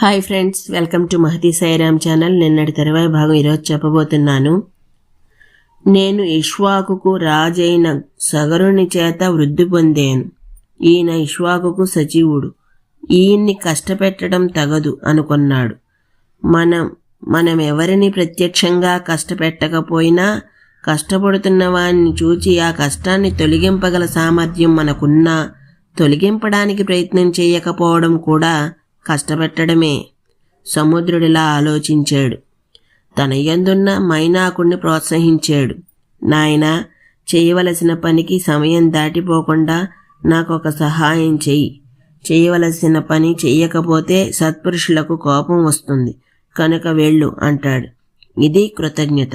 Hi friends welcome to Mahathi Sairam channel. నిన్నటి తరువాయి భాగం ఈరోజు చెప్పబోతున్నాను. నేను ఇష్వాకుకు రాజైన సగరుని చేత వృద్ధి పొందాను. ఈయన ఇష్వాకుకు సచివుడు ఈయన్ని కష్టపెట్టడం తగదు అనుకున్నాడు. మనం మనం ఎవరిని ప్రత్యక్షంగా కష్టపెట్టకపోయినా కష్టపడుతున్న వారిని చూచి ఆ కష్టాన్ని తొలగింపగల సామర్థ్యం మనకున్నా తొలగింపడానికి ప్రయత్నం చేయకపోవడం కూడా కష్టపెట్టడమే. సముద్రుడిలా ఆలోచించాడు. తన యందున్న మైనాకుణ్ణి ప్రోత్సహించాడు. నాయనా చేయవలసిన పనికి సమయం దాటిపోకుండా నాకు ఒక సహాయం చెయ్యి. చేయవలసిన పని చెయ్యకపోతే సత్పురుషులకు కోపం వస్తుంది. కనుక వెళ్ళు అంటాడు. ఇది కృతజ్ఞత.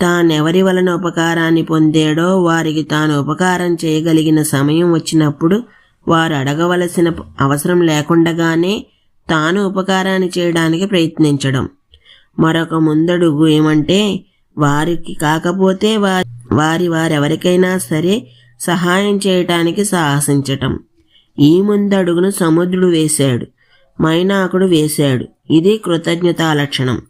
తానెవరి వలన ఉపకారాన్ని పొందాడో వారికి తాను ఉపకారం చేయగలిగిన సమయం వచ్చినప్పుడు వారు అడగవలసిన అవసరం లేకుండగానే తాను ఉపకారాన్ని చేయడానికి ప్రయత్నించడం. మరొక ముందడుగు ఏమంటే వారికి కాకపోతే వారి వారి వారెవరికైనా సరే సహాయం చేయటానికి సాహసించటం. ఈ ముందడుగును సముద్రుడు వేశాడు మైనాకుడు వేశాడు. ఇది కృతజ్ఞతా లక్షణం.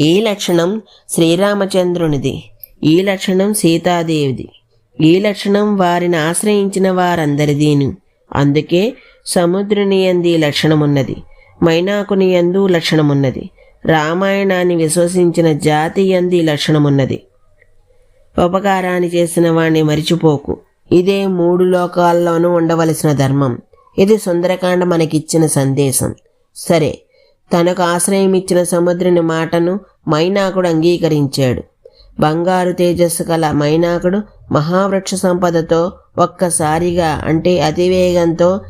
ఈ లక్షణం శ్రీరామచంద్రునిది ఈ లక్షణం సీతాదేవిది. ఈ లక్షణం వారిని ఆశ్రయించిన వారందరిదీను. అందుకే సముద్రునియంది లక్షణమున్నది మైనాకుని ఎందు లక్షణమున్నది రామాయణాన్ని విశ్వసించిన జాతి లక్షణమున్నది. ఉపకారాన్ని చేసిన వాణ్ణి మరిచిపోకు. ఇదే మూడు లోకాల్లోనూ ఉండవలసిన ధర్మం. ఇది సుందరకాండ మనకిచ్చిన సందేశం. సరే తనకు ఆశ్రయం ఇచ్చిన సముద్రుని మాటను మైనాకుడు అంగీకరించాడు. బంగారు తేజస్సు గల మైనాకుడు మహావృక్ష సంపదతో ఒక్కసారిగా అంటే అతివేగంతో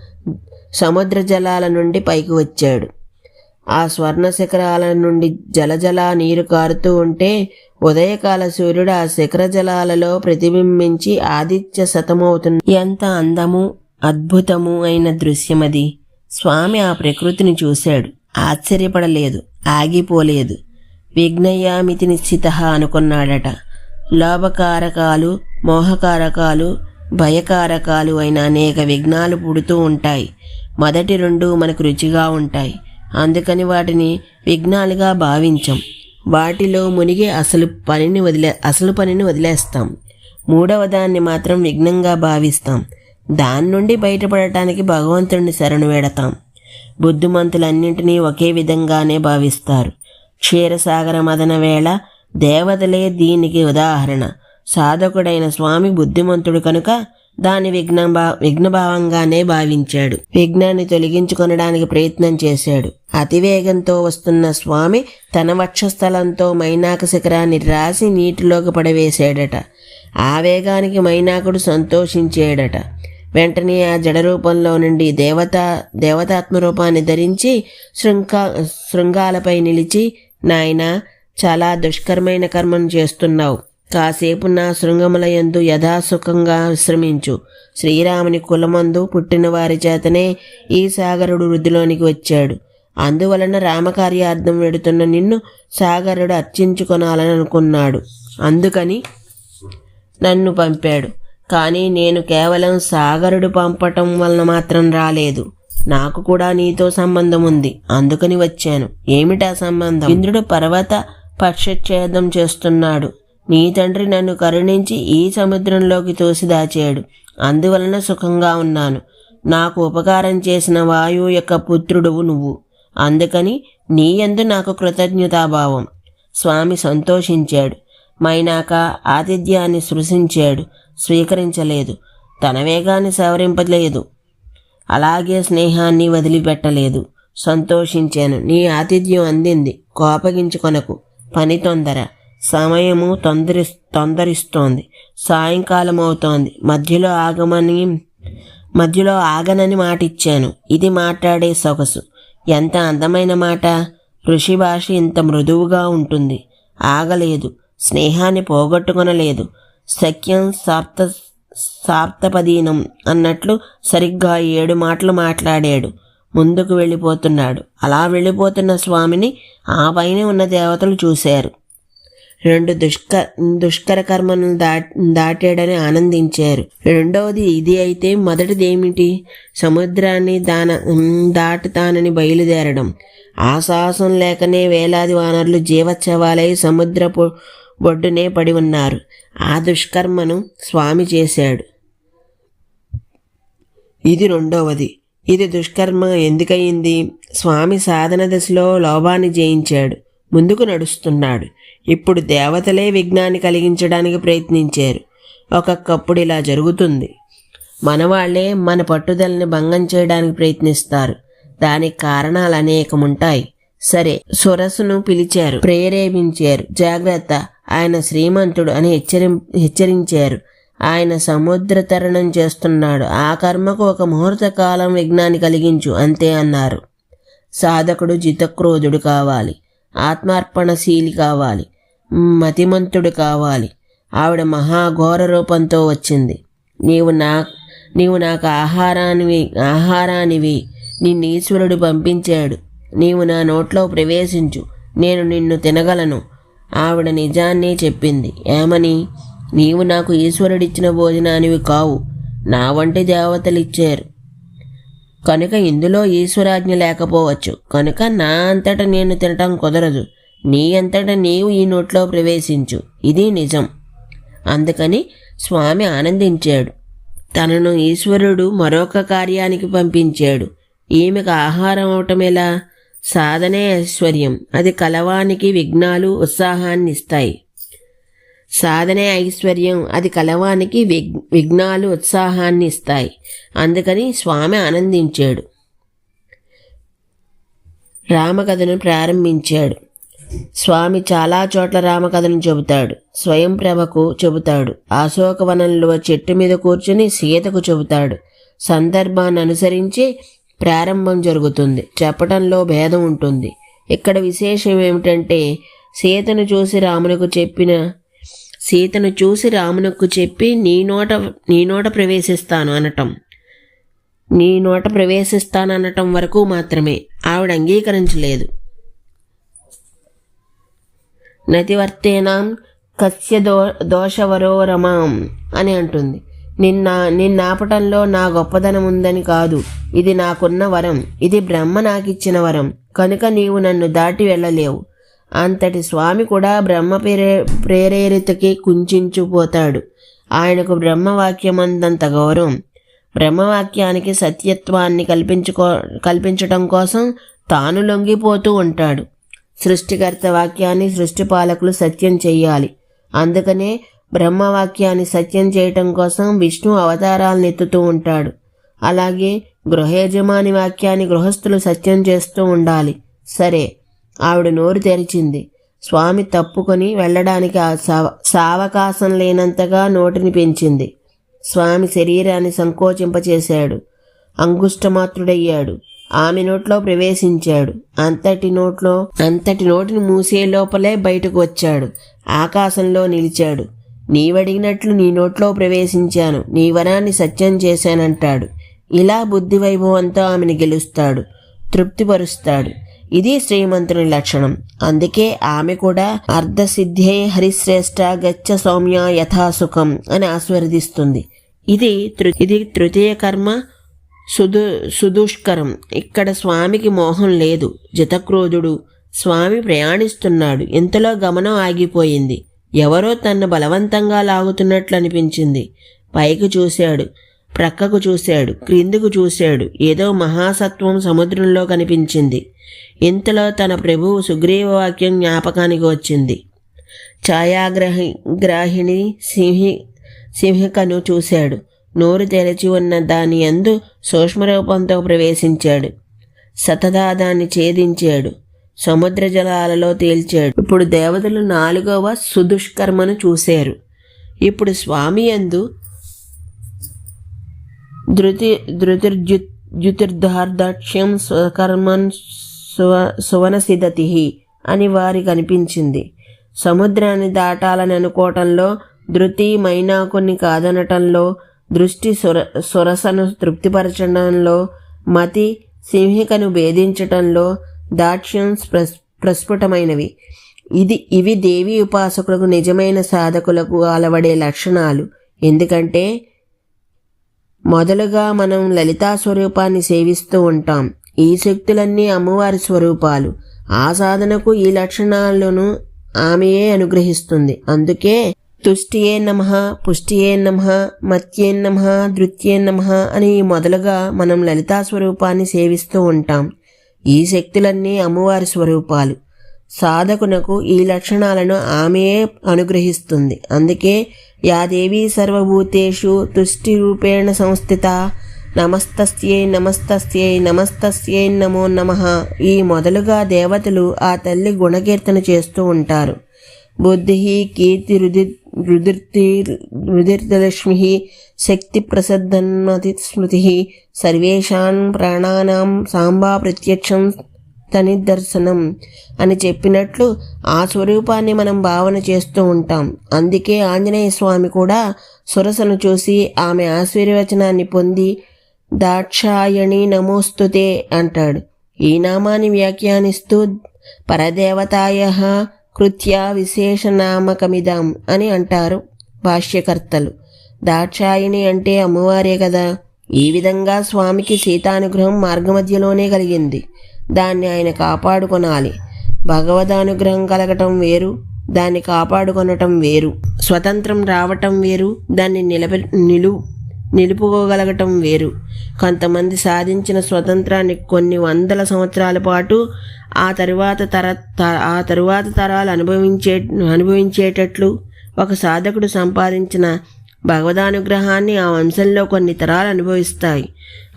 సముద్ర జలాల నుండి పైకి వచ్చాడు. ఆ స్వర్ణ శిఖరాల నుండి జలజల నీరు కారుతూ ఉంటే ఉదయకాల సూర్యుడు ఆ శిఖర జలాలలో ప్రతిబింబించి ఆదిత్య శతమవుతున్న ఎంత అందము అద్భుతము అయిన దృశ్యమది. స్వామి ఆ ప్రకృతిని చూశాడు. ఆశ్చర్యపడలేదు ఆగిపోలేదు. విఘ్నయామితి నిశ్చిత అనుకున్నాడట. లోభకారకాలు మోహకారకాలు భయకారకాలు అయిన అనేక విఘ్నాలు పుడుతూ ఉంటాయి. మొదటి రెండు మనకు రుచిగా ఉంటాయి. అందుకని వాటిని విఘ్నాలుగా భావించం. వాటిలో మునిగి అసలు పనిని వదిలే అసలు పనిని వదిలేస్తాం. మూడవ దాన్ని మాత్రం విఘ్నంగా భావిస్తాం. దాని నుండి బయటపడటానికి భగవంతుడిని శరణు వేడతాం. బుద్ధిమంతులన్నింటినీ ఒకే విధంగానే భావిస్తారు. క్షీరసాగర మదన వేళ దేవతలే దీనికి ఉదాహరణ. సాధకుడైన స్వామి బుద్ధిమంతుడు కనుక దాని విఘ్న విఘ్నభావంగానే భావించాడు. విఘ్నాన్ని తొలగించుకొనడానికి ప్రయత్నం చేశాడు. అతివేగంతో వస్తున్న స్వామి తన వక్షస్థలంతో మైనాక శిఖరాన్ని రాసి నీటిలోకి పడవేశాడట. ఆ వేగానికి మైనాకుడు సంతోషించాడట. వెంటనే ఆ జడ రూపంలో నుండి దేవత దేవతాత్మ రూపాన్ని ధరించి శృంగా శృంగాలపై నిలిచి నాయన చాలా దుష్కరమైన కర్మను చేస్తున్నావు. కాసేపు నా శృంగముల యందు యథాసుఖంగా విశ్రమించు. శ్రీరాముని కులమందు పుట్టిన వారి చేతనే ఈ సాగరుడు వృద్ధిలోనికి వచ్చాడు. అందువలన రామకార్యార్థం వెడుతున్న నిన్ను సాగరుడు అర్చించుకొనాలని అనుకున్నాడు. అందుకని నన్ను పంపాడు. కానీ నేను కేవలం సాగరుడు పంపటం వలన మాత్రం రాలేదు. నాకు కూడా నీతో సంబంధం ఉంది. అందుకని వచ్చాను. ఏమిటా సంబంధం? ఇంద్రుడు పర్వత పక్షఛేదం చేస్తున్నాడు. నీ తండ్రి నన్ను కరుణించి ఈ సముద్రంలోకి తోసి దాచాడు. అందువలన సుఖంగా ఉన్నాను. నాకు ఉపకారం చేసిన వాయువు యొక్క పుత్రుడువు నువ్వు. అందుకని నీ యందు నాకు కృతజ్ఞతాభావం. స్వామి సంతోషించాడు. మైనాక ఆతిథ్యాన్ని సృశించాడు స్వీకరించలేదు. తన వేగాన్ని సవరింపలేదు అలాగే స్నేహాన్ని వదిలిపెట్టలేదు. సంతోషించాను. నీ ఆతిథ్యం అందింది. కోపగించుకొనకు. పని తొందర. సమయము తొందరి తొందరిస్తోంది. సాయంకాలం అవుతోంది మధ్యలో ఆగమని మధ్యలో ఆగనని మాట ఇచ్చాను ఇది మాట్లాడే సొగసు. ఎంత అందమైన మాట. ఋషి భాష ఇంత మృదువుగా ఉంటుంది. ఆగలేదు. స్నేహాన్ని పోగొట్టుకొనలేదు. సఖ్యం సాప్త సాప్తపదీనం అన్నట్లు సరిగ్గా ఏడు మాటలు మాట్లాడాడు. ముందుకు వెళ్ళిపోతున్నాడు. అలా వెళ్ళిపోతున్న స్వామిని ఆ పైన ఉన్న దేవతలు చూశారు. రెండు దుష్క దుష్కర కర్మను దా దాటాడని ఆనందించారు. రెండవది ఇది అయితే మొదటిది ఏమిటి సముద్రాన్ని దాన దాటుతానని బయలుదేరడం. ఆ సాహసం లేకనే వేలాది వానరులు జీవోత్సవాలై సముద్రపు ఒడ్డునే పడి ఉన్నారు. ఆ దుష్కర్మను స్వామి చేశాడు. ఇది రెండవది. ఇది దుష్కర్మ ఎందుకయింది? స్వామి సాధన దశలో లోభాన్ని జయించాడు. ముందుకు నడుస్తున్నాడు. ఇప్పుడు దేవతలే విఘ్నాన్ని కలిగించడానికి ప్రయత్నించారు. ఒక్కొక్కప్పుడు ఇలా జరుగుతుంది. మనవాళ్ళే మన పట్టుదలని భంగం చేయడానికి ప్రయత్నిస్తారు. దానికి కారణాలు అనేకముంటాయి. సరే సురసును పిలిచారు ప్రేరేపించారు. జాగ్రత్త. ఆయన శ్రీమంతుడు అని హెచ్చరి హెచ్చరించారు. ఆయన సముద్ర తరణం చేస్తున్నాడు. ఆ కర్మకు ఒక ముహూర్త కాలం విఘ్నాన్ని కలిగించు అంతే అన్నారు. సాధకుడు జితక్రోధుడు కావాలి. ఆత్మార్పణశీలి కావాలి. మతిమంతుడు కావాలి. ఆవిడ మహాఘోర రూపంతో వచ్చింది. నీవు నా నీవు నాకు ఆహారానివి ఆహారానివి. నిన్ను ఈశ్వరుడు పంపించాడు. నీవు నా నోట్లో ప్రవేశించు. నేను నిన్ను తినగలను. ఆవిడ నిజాన్నే చెప్పింది. ఏమని? నీవు నాకు ఈశ్వరుడిచ్చిన భోజనానివి కావు. నా వంటి దేవతలిచ్చారు. కనుక ఇందులో ఈశ్వరాజ్ఞ లేకపోవచ్చు. కనుక నా అంతట నేను తినటం కుదరదు. నీ అంతట నీవు ఈ నోట్లో ప్రవేశించు. ఇది నిజం. అందుకని స్వామి ఆనందించాడు. తనను ఈశ్వరుడు మరొక కార్యానికి పంపించాడు. ఈమెకు ఆహారం అవటం ఎలా? సాధనే ఐశ్వర్యం. అది కలవానికి విఘ్నాలు ఉత్సాహాన్ని ఇస్తాయి సాధనే ఐశ్వర్యం. అది కలవానికి విఘ్ విఘ్నాలు ఉత్సాహాన్ని ఇస్తాయి అందుకని స్వామి ఆనందించాడు. రామకథను ప్రారంభించాడు. స్వామి చాలా చోట్ల రామకథను చెబుతాడు. స్వయం ప్రభకు చెబుతాడు. అశోకవనంలో చెట్టు మీద కూర్చుని సీతకు చెబుతాడు. సందర్భాన్ని అనుసరించి ప్రారంభం జరుగుతుంది. చెప్పటంలో భేదం ఉంటుంది. ఇక్కడ విశేషం ఏమిటంటే సీతను చూసి రామునకు చెప్పిన సీతను చూసి రామునకు చెప్పి నీ నోట నీ నోట ప్రవేశిస్తాను అనటం. నీ నోట ప్రవేశిస్తాననటం వరకు మాత్రమే. ఆవిడ అంగీకరించలేదు. నతివర్తేనాం కస్య దో దోషవరోరమాం అని అంటుంది. నిన్న నిన్నాపటంలో నా గొప్పదనం ఉందని కాదు. ఇది నాకున్న వరం. ఇది బ్రహ్మ నాకిచ్చిన వరం. కనుక నీవు నన్ను దాటి వెళ్ళలేవు. అంతటి స్వామి కూడా బ్రహ్మ ప్రేరే ప్రేరేరితకి కుంచుపోతాడు ఆయనకు బ్రహ్మవాక్యమందంత గౌరవం. బ్రహ్మవాక్యానికి సత్యత్వాన్ని కల్పించుకో కల్పించటం కోసం తాను లొంగిపోతూ ఉంటాడు. సృష్టికర్త వాక్యాన్ని సృష్టి పాలకులు సత్యం చేయాలి అందుకనే బ్రహ్మవాక్యాన్ని సత్యం చేయటం కోసం విష్ణు అవతారాలను ఎత్తుతూ ఉంటాడు. అలాగే గృహయజమాని వాక్యాన్ని గృహస్థులు సత్యం చేస్తూ ఉండాలి. సరే ఆవిడ నోరు తెరిచింది. స్వామి తప్పుకొని వెళ్ళడానికి ఆ సావకాశం లేనంతగా నోటిని పెంచింది. స్వామి శరీరాన్ని సంకోచింపచేశాడు. అంగుష్టమాత్రుడయ్యాడు. ఆమె నోట్లో ప్రవేశించాడు. అంతటి నోట్లో అంతటి నోటిని మూసే లోపలే బయటకు వచ్చాడు. ఆకాశంలో నిలిచాడు. నీవడిగినట్లు నీ నోట్లో ప్రవేశించాను నీ వరాన్ని సత్యం చేశానంటాడు. ఇలా బుద్ధి వైభవంతో ఆమెను గెలుస్తాడు తృప్తిపరుస్తాడు. ఇది శ్రీమంతుని లక్షణం. అందుకే ఆమె కూడా అర్ధసిద్ధే హరిశ్రేష్ట గచ్చ సౌమ్య యథాసుఖం అని ఆస్వర్దిస్తుంది ఇది ఇది తృతీయ కర్మ సుదు సుదుష్కరం. ఇక్కడ స్వామికి మోహం లేదు జతక్రోధుడు స్వామి ప్రయాణిస్తున్నాడు. ఇంతలో గమనం ఆగిపోయింది. ఎవరో తన్ను బలవంతంగా లాగుతున్నట్లు అనిపించింది. పైకి చూశాడు ప్రక్కకు చూశాడు క్రిందుకు చూశాడు. ఏదో మహాసత్వం సముద్రంలో కనిపించింది. ఇంతలో తన ప్రభువు సుగ్రీవ వాక్యం జ్ఞాపకానికి వచ్చింది. ఛాయాగ్రహి గ్రాహిణి సింహి సింహికను చూశాడు. నోరు తెరచి ఉన్న దాని ఎందు సూక్ష్మరూపంతో ప్రవేశించాడు. సతదా దాన్ని ఛేదించాడు. సముద్ర జలాలలో తేల్చాడు. ఇప్పుడు దేవతలు నాలుగవ సుదుష్కర్మను చూశారు. ఇప్పుడు స్వామి అందు ధృతి ధృతిర్జుతిర్ధార్దాక్ష్యం స్వకర్మన్ సువ సువనసిదతి అని వారికి అనిపించింది సముద్రాన్ని దాటాలని అనుకోవటంలో ధృతి మైనాకుని కాదనటంలో దృష్టి సుర సురసను తృప్తిపరచడంలో మతి సింహికను భేదించటంలో దాక్ష్యం ప్రస్ఫుటమైనవి. ఇది ఇవి దేవి ఉపాసకులకు నిజమైన సాధకులకు అలవడే లక్షణాలు. ఎందుకంటే మొదలుగా మనం లలితా స్వరూపాన్ని సేవిస్తూ ఉంటాం. ఈ శక్తులన్నీ అమ్మవారి స్వరూపాలు. ఆ సాధనకు ఈ లక్షణాలను ఆమెయే అనుగ్రహిస్తుంది. అందుకే తుష్టియే నమ పుష్టియే నమ మత్యే నమ ధృత్యే నమ అని మొదలుగా మనం లలితా స్వరూపాన్ని సేవిస్తూ ఉంటాం. ఈ శక్తులన్నీ అమ్మవారి స్వరూపాలు. సాధకునకు ఈ లక్షణాలను ఆమెయే అనుగ్రహిస్తుంది. అందుకే యాదేవి సర్వభూతేషు తుష్టి రూపేణ సంస్థిత నమస్తస్యై నమస్తస్యై నమస్తస్యై నమో నమ ఈ మొదలుగా దేవతలు ఆ తల్లి గుణకీర్తన చేస్తూ ఉంటారు. బుద్ధి కీర్తి రుది రుదిర్తి రుదిర్దలక్ష్మి శక్తి ప్రసద్దన్మతి స్మృతి సర్వేషాన్ ప్రాణానాం సాంబా ప్రత్యక్షం తని దర్శనం అని చెప్పినట్లు ఆ స్వరూపాన్ని మనం భావన చేస్తూ ఉంటాం. అందుకే ఆంజనేయ స్వామి కూడా సురసను చూసి ఆమె ఆశీర్వచనాన్ని పొంది దాక్షాయణి నమోస్తుతే అంటాడు. ఈ నామాన్ని వ్యాఖ్యానిస్తూ పరదేవతాయ కృత్య విశేషనామకమిదం అని అంటారు భాష్యకర్తలు. దాక్షాయిణి అంటే అమ్మవారే కదా. ఈ విధంగా స్వామికి సీతానుగ్రహం మార్గమధ్యలోనే కలిగింది. దాన్ని ఆయన కాపాడుకొనాలి. భగవదానుగ్రహం కలగటం వేరు దాన్ని కాపాడుకొనటం వేరు. స్వతంత్రం రావటం వేరు దాన్ని నిలబె నిలు నిలుపుకోగలగటం వేరు. కొంతమంది సాధించిన స్వతంత్రాన్ని కొన్ని వందల సంవత్సరాల పాటు ఆ తరువాత తర ఆ తరువాత తరాలు అనుభవించే అనుభవించేటట్లు ఒక సాధకుడు సంపాదించిన భగవదానుగ్రహాన్ని ఆ వంశంలో కొన్ని తరాలు అనుభవిస్తాయి.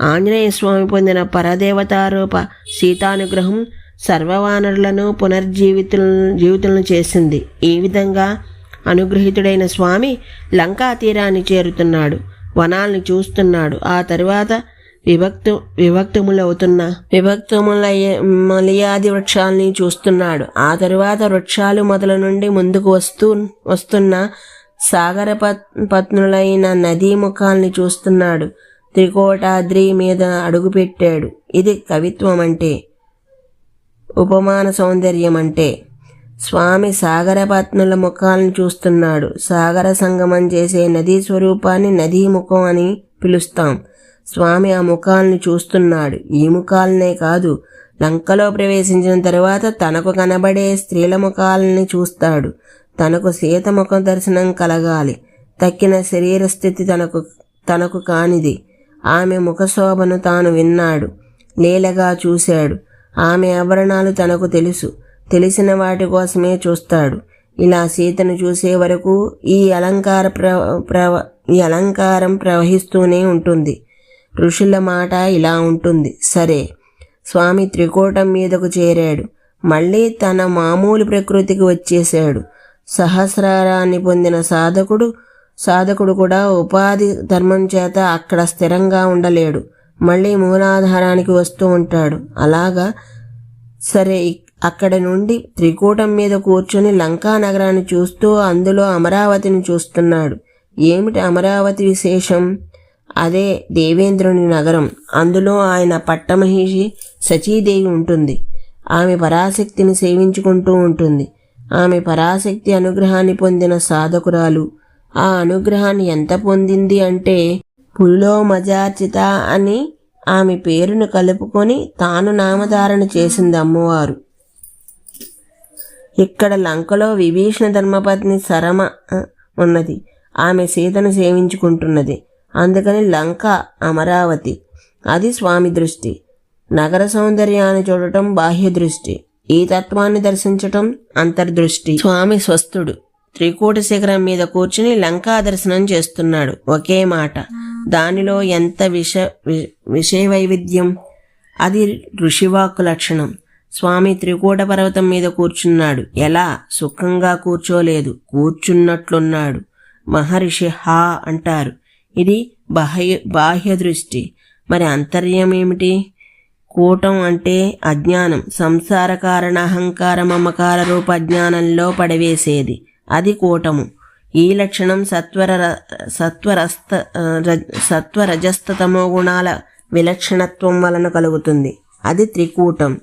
ఆంజనేయ స్వామి పొందిన పరదేవతారూప సీతానుగ్రహం సర్వవానరులను పునర్జీవితుల జీవితులను చేసింది. ఈ విధంగా అనుగ్రహితుడైన స్వామి లంకా తీరాన్ని చేరుతున్నాడు. వనాల్ని చూస్తున్నాడు. ఆ తరువాత విభక్తు విభక్తములవుతున్న విభక్తములయ్యే మలియాది వృక్షాలని చూస్తున్నాడు. ఆ తరువాత వృక్షాలు మొదల నుండి ముందుకు వస్తూ వస్తున్న సాగర పత్నులైన నదీ ముఖాల్ని చూస్తున్నాడు. త్రికోటాద్రి మీద అడుగుపెట్టాడు. ఇది కవిత్వం అంటే ఉపమాన సౌందర్యం అంటే స్వామి సాగరపత్నుల ముఖాలను చూస్తున్నాడు. సాగర సంగమం చేసే నదీ స్వరూపాన్ని నదీ ముఖం అని పిలుస్తాం. స్వామి ఆ ముఖాలను చూస్తున్నాడు. ఈ ముఖాలనే కాదు లంకలో ప్రవేశించిన తరువాత తనకు కనబడే స్త్రీల ముఖాలని చూస్తాడు. తనకు సీత ముఖం దర్శనం కలగాలి. తక్కిన శరీర స్థితి తనకు తనకు కానిది. ఆమె ముఖశోభను తాను విన్నాడు. లీలగా చూశాడు. ఆమె ఆభరణాలు తనకు తెలుసు. తెలిసిన వాటి కోసమే చూస్తాడు. ఇలా సీతను చూసే వరకు ఈ అలంకార ప్ర ప్రవ ఈ అలంకారం ప్రవహిస్తూనే ఉంటుంది. ఋషుల మాట ఇలా ఉంటుంది. సరే స్వామి త్రికోటం మీదకు చేరాడు. మళ్ళీ తన మామూలు ప్రకృతికి వచ్చేశాడు. సహస్రారాన్ని పొందిన సాధకుడు సాధకుడు కూడా ఉపాధి ధర్మం చేత అక్కడ స్థిరంగా ఉండలేడు. మళ్ళీ మూలాధారానికి వస్తూ ఉంటాడు. అలాగా? సరే అక్కడ నుండి త్రికూటం మీద కూర్చొని లంకా నగరాన్ని చూస్తూ అందులో అమరావతిని చూస్తున్నాడు. ఏమిటి అమరావతి విశేషం? అదే దేవేంద్రుని నగరం. అందులో ఆయన పట్టమహిషి సచీదేవి ఉంటుంది. ఆమె పరాశక్తిని సేవించుకుంటూ ఉంటుంది. ఆమె పరాశక్తి అనుగ్రహాన్ని పొందిన సాధకురాలు. ఆ అనుగ్రహాన్ని ఎంత పొందింది అంటే పులిలో మజార్చిత అని ఆమె పేరును కలుపుకొని తాను నామధారణ చేసింది అమ్మవారు. ఇక్కడ లంకలో విభీషణ ధర్మపత్ని సరమ ఉన్నది. ఆమె సీతను సేవించుకుంటున్నది. అందుకని లంక అమరావతి. అది స్వామి దృష్టి. నగర సౌందర్యాన్ని చూడటం బాహ్య దృష్టి ఈ తత్వాన్ని దర్శించటం అంతర్దృష్టి. స్వామి స్వస్థుడు. త్రికూట శిఖరం మీద కూర్చుని లంకా దర్శనం చేస్తున్నాడు. ఒకే మాట. దానిలో ఎంత విష విషయ వైవిధ్యం అది ఋషివాకు లక్షణం. స్వామి త్రికూట పర్వతం మీద కూర్చున్నాడు. ఎలా? సుఖంగా కూర్చోలేదు. కూర్చున్నట్లున్నాడు. మహర్షి హా అంటారు. ఇది బాహ్య బాహ్య దృష్టి. మరి అంతర్యం ఏమిటి? కూటం అంటే అజ్ఞానం. సంసార కారణ అహంకార మమకార రూప అజ్ఞానంలో పడవేసేది. అది కూటము. ఈ లక్షణం సత్వర సత్వరస్త సత్వరజస్తమో గుణాల విలక్షణత్వం వలన కలుగుతుంది. అది త్రికూటం.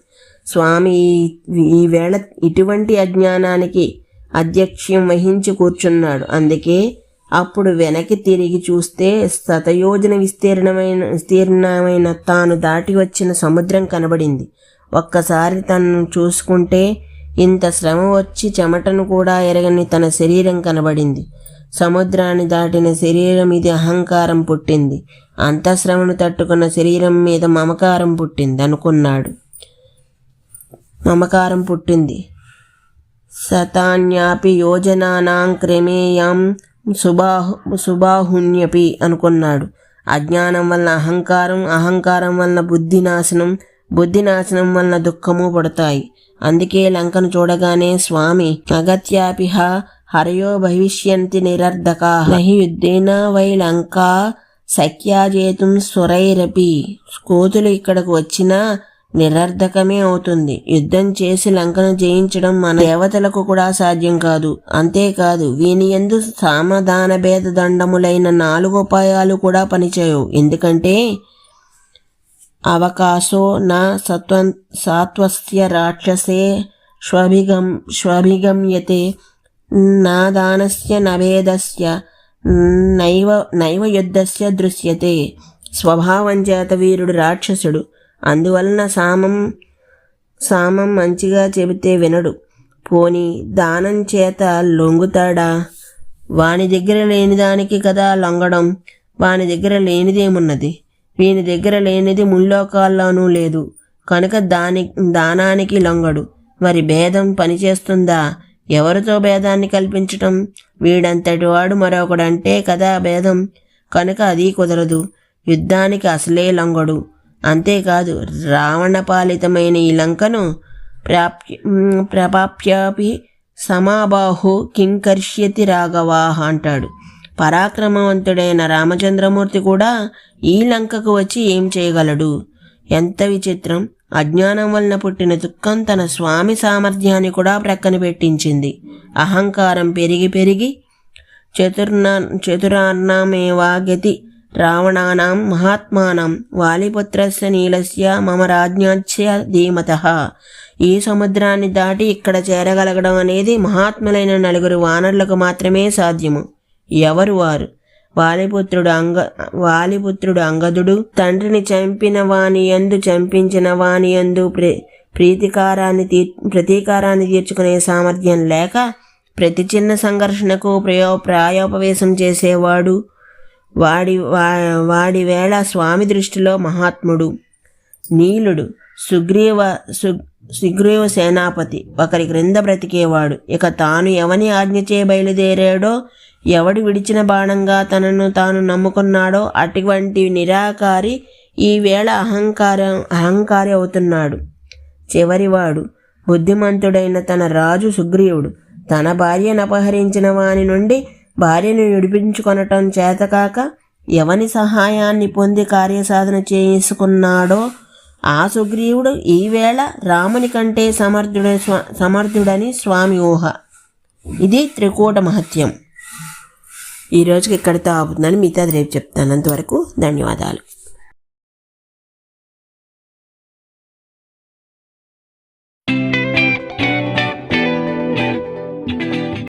స్వామి ఈ- ఈవేళ ఇటువంటి అజ్ఞానానికి అధ్యక్ష్యం వహించి కూర్చున్నాడు. అందుకే అప్పుడు వెనక్కి తిరిగి చూస్తే శతయోజన విస్తీర్ణమైన విస్తీర్ణమైన తాను దాటి వచ్చిన సముద్రం కనబడింది. ఒక్కసారి తను చూసుకుంటే ఇంత శ్రమ వచ్చి చెమటను కూడా ఎరగని తన శరీరం కనబడింది. సముద్రాన్ని దాటిన శరీరం ఇది అహంకారం పుట్టింది. అంత శ్రమను తట్టుకున్న శరీరం మీద మమకారం పుట్టింది అనుకున్నాడు. మమకారం పుట్టింది. శతాన్యాపి యోజనానాం క్రమేయం సుబాహు సుబాహుణ్యపి అనుకున్నాడు. అజ్ఞానం వలన అహంకారం అహంకారం వలన బుద్ధి నాశనం బుద్ధి నాశనం వలన దుఃఖము పడతాయి. అందుకే లంకను చూడగానే స్వామి అగత్యాపిహ హరయో భవిష్యంతి నిరర్ధకా నహి యుద్ధేన వై లంకా సఖ్యాజేతుం సురైరపి కోతులు ఇక్కడకు వచ్చినా నిరర్ధకమే అవుతుంది. యుద్ధం చేసి లంకను జయించడం మన దేవతలకు కూడా సాధ్యం కాదు. అంతేకాదు వీని ఎందు సామధాన భేద దండములైన నాలుగు ఉపాయాలు కూడా పనిచేయవు. ఎందుకంటే అవకాశో నా సత్వం సాత్వస్య రాక్షసే స్వభిగం శ్వభిగమ్యతే నా దానస్య నవేదస్య నైవ నైవ యుద్ధస్య దృశ్యతే. స్వభావం చేత వీరుడు రాక్షసుడు. అందువలన సామం సామం మంచిగా చెబితే వినడు. పోని దానం చేత లొంగుతాడా? వాని దగ్గర లేని దానికి కదా లొంగడం. వాని దగ్గర లేనిదేమున్నది? వీని దగ్గర లేనిది ముల్లోకాల్లోనూ లేదు. కనుక దాని దానానికి లొంగడు. మరి భేదం పనిచేస్తుందా? ఎవరితో భేదాన్ని కల్పించటం? వీడంతటి వాడు మరొకడంటే కదా భేదం? కనుక అది కుదరదు. యుద్ధానికి అసలే లొంగడు. అంతేకాదు రావణపాలితమైన ఈ లంకను ప్రాప్య ప్రపాప్యాపి సమాబాహు కింకర్ష్యతి రాఘవాహ అంటాడు. పరాక్రమవంతుడైన రామచంద్రమూర్తి కూడా ఈ లంకకు వచ్చి ఏం చేయగలడు? ఎంత విచిత్రం. అజ్ఞానం వలన పుట్టిన దుఃఖం తన స్వామి సామర్థ్యాన్ని కూడా ప్రక్కన పెట్టించింది. అహంకారం పెరిగి పెరిగి చతుర్న చతురార్ణమేవా గతి రావణానాం మహాత్మానం వాలిపుత్రస్య నీలస్య మమ రాజ్ఞాచ్య ధీమత ఈ సముద్రాన్ని దాటి ఇక్కడ చేరగలగడం అనేది మహాత్ములైన నలుగురు వానరులకు మాత్రమే సాధ్యము. ఎవరు వారు? వాలిపుత్రుడు అంగ వాలిపుత్రుడు అంగదుడు తండ్రిని చంపిన వాని యందు చంపించిన వాని యందు ప్రీ ప్రీతికారాన్ని తీ ప్రతీకారాన్ని తీర్చుకునే సామర్థ్యం లేక ప్రతి చిన్న సంఘర్షణకు ప్రయో ప్రాయోపవేశం చేసేవాడు వాడి వా- వాడి వేళ స్వామి దృష్టిలో మహాత్ముడు నీలుడు సుగ్రీవ సు సుగ్రీవ సేనాపతి ఒకరి క్రింద బ్రతికేవాడు. ఇక తాను ఎవని ఆజ్ఞచే బయలుదేరాడో ఎవడు విడిచిన బాణంగా తనను తాను నమ్ముకున్నాడో అటువంటి నిరాకారి ఈ వేళ అహంకారం అహంకారి అవుతున్నాడు. చివరివాడు బుద్ధిమంతుడైన తన రాజు సుగ్రీవుడు. తన భార్యను అపహరించిన వాని నుండి భార్యను విడిపించుకొనటం చేతకాక ఎవని సహాయాన్ని పొంది కార్యసాధన చేసుకున్నాడో ఆ సుగ్రీవుడు ఈవేళ రాముని కంటే సమర్థుడ స్వా సమర్థుడని స్వామి ఊహ. ఇది త్రికూట మహత్యం. ఈ రోజుకి ఇక్కడితో ఆపుతున్నాను మిగతాది రేపు చెప్తాను. అంతవరకు ధన్యవాదాలు.